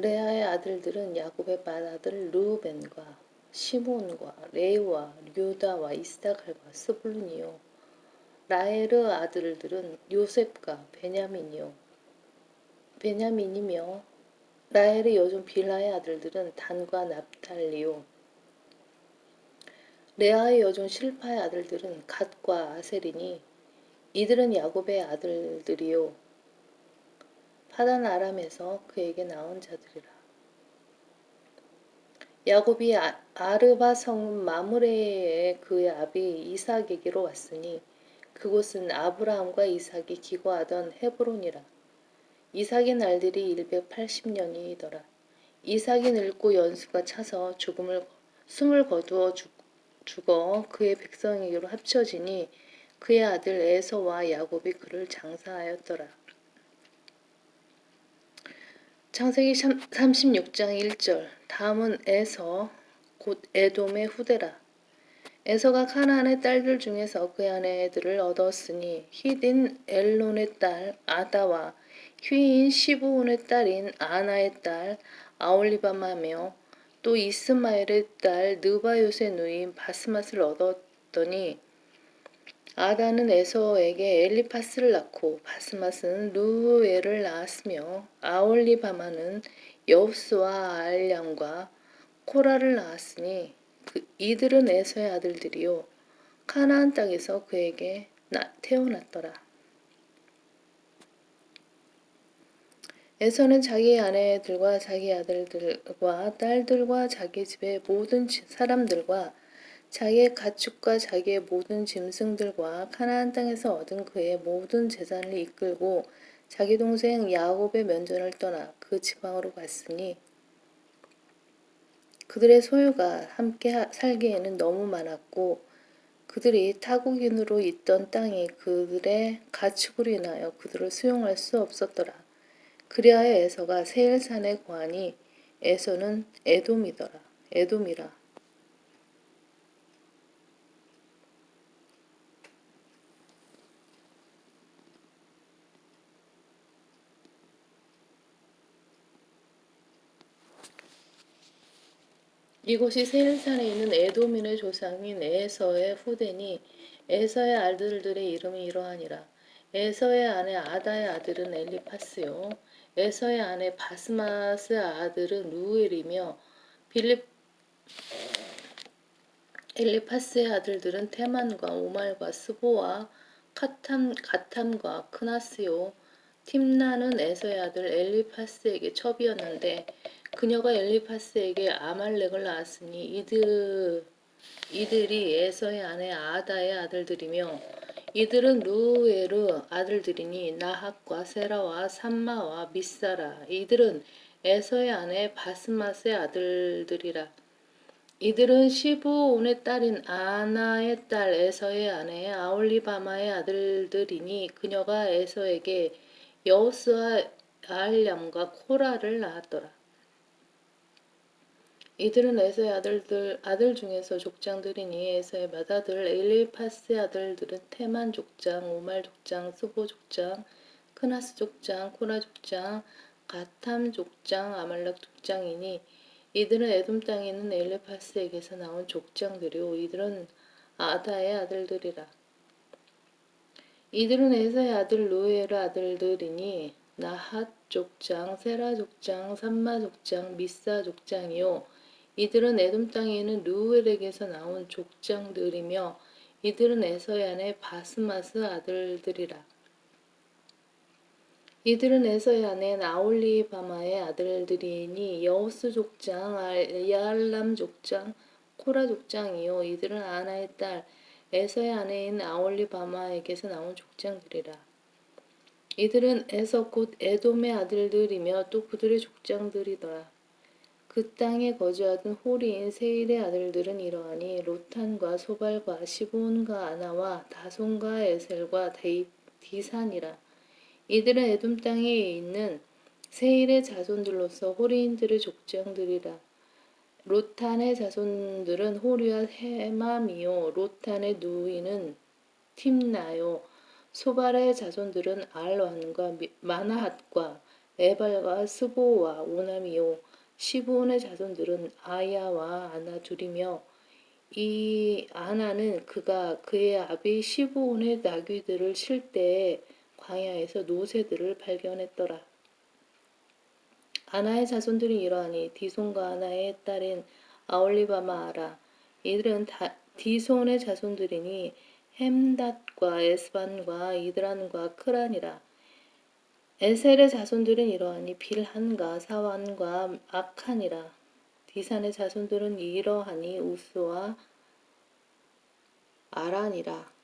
레아의 아들들은 야곱의 맏아들 르우벤과 시몬과 레이와 류다와 이스다갈과 스불룬이요. 라헬의 아들들은 요셉과 베냐민이요. 베냐민이며 라헬의 여종 빌라의 아들들은 단과 납달리요. 레아의 여종 실파의 아들들은 갓과 아셀이니 이들은 야곱의 아들들이요 파단 아람에서 그에게 나온 자들이라. 야곱이 아, 아르바 성 마므레에 그의 아비 이삭에게로 왔으니 그곳은 아브라함과 이삭이 기거하던 헤브론이라. 이삭의 날들이 180년이더라. 이삭이 늙고 연수가 차서 죽음을 숨을 거두어 죽, 죽어 그의 백성에게로 합쳐지니 그의 아들 에서와 야곱이 그를 장사하였더라. 창세기 36장 1절 다음은 에서 곧 에돔의 후대라. 에서가 카나안의 딸들 중에서 그의 아내들을 얻었으니 히딘 엘론의 딸 아다와 휘인 시부온의 딸인 아나의 딸 아올리바마며 또 이스마엘의 딸 느바요의 누인 바스맛을 얻었더니 아다는 에서에게 엘리파스를 낳고 바스맛은 루엘을 낳았으며 아올리바마는 여우스와 알량과 코라를 낳았으니 그 이들은 에서의 아들들이요 카나안 땅에서 그에게 나, 태어났더라. 에서는 자기 아내들과 자기 아들들과 딸들과 자기 집의 모든 사람들과 자기의 가축과 자기의 모든 짐승들과 카나안 땅에서 얻은 그의 모든 재산을 이끌고 자기 동생 야곱의 면전을 떠나 그 지방으로 갔으니 그들의 소유가 함께 살기에는 너무 많았고 그들이 타국인으로 있던 땅이 그들의 가축으로 인하여 그들을 수용할 수 없었더라. 그리하여 에서가 세일산에 거하니 에서는 에돔이더라. 에돔이라. 이곳이 세일산에 있는 에도민의 조상인 에서의 후대니 에서의 아들들의 이름이 이러하니라. 에서의 아내 아다의 아들은 엘리파스요. 에서의 아내 바스마스 아들은 루엘이며 빌립 엘리파스의 아들들은 테만과 오말과 스보와 카탐, 가탐과 크나스요. 팀나는 에서의 아들 엘리파스에게 첩이었는데 그녀가 엘리파스에게 아말렉을 낳았으니 이들 이들이 에서의 아내 아다의 아들들이며 이들은 루에르 아들들이니 나학과 세라와 삼마와 미사라 이들은 에서의 아내 바스마스의 아들들이라 이들은 시브온의 딸인 아나의 딸 에서의 아내 아올리바마의 아들들이니 그녀가 에서에게 여우스와 아알람과 코라를 낳았더라. 이들은 에서의 아들들 아들 중에서 족장들이니 에서의 맏아들 엘리파스의 아들들은 테만 족장, 오말 족장, 스보 족장, 크나스 족장, 코나 족장, 가탐 족장, 아말렉 족장이니 이들은 에돔 땅에 있는 엘리파스에게서 나온 족장들이요 이들은 아다의 아들들이라. 이들은 에서의 아들 루에르 아들들이니 나핫 족장, 세라 족장, 삼마 족장, 미사 족장이요 이들은 에돔 땅에 있는 루엘에게서 나온 족장들이며 이들은 에서의 아내 바스마스 아들들이라. 이들은 에서의 아내 나올리바마의 아들들이니 여우스 족장, 야알람 족장, 코라 족장이요. 이들은 아나의 딸 에서의 아내인 아올리바마에게서 나온 족장들이라. 이들은 에서 곧 에돔의 아들들이며 또 그들의 족장들이더라. 그 땅에 거주하던 호리인 세일의 아들들은 이러하니 로탄과 소발과 시본과 아나와 다손과 에셀과 디산이라. 이들은 에돔 땅에 있는 세일의 자손들로서 호리인들의 족장들이라. 로탄의 자손들은 호리와 헤마미요. 로탄의 누이는 팀나요. 소발의 자손들은 알완과 마나핫과 에발과 스보와 오남이요 시브온의 자손들은 아야와 아나 둘이며 이 아나는 그가 그의 아비 시브온의 나귀들을 칠 때에 광야에서 노새들을 발견했더라. 아나의 자손들이 이러하니 디손과 아나의 딸인 아올리바마 아라. 이들은 다, 디손의 자손들이니 햄닷과 에스반과 이드란과 크란이라. 에셀의 자손들은 이러하니 빌한과 사완과 아칸이라. 디산의 자손들은 이러하니 우스와 아란이라.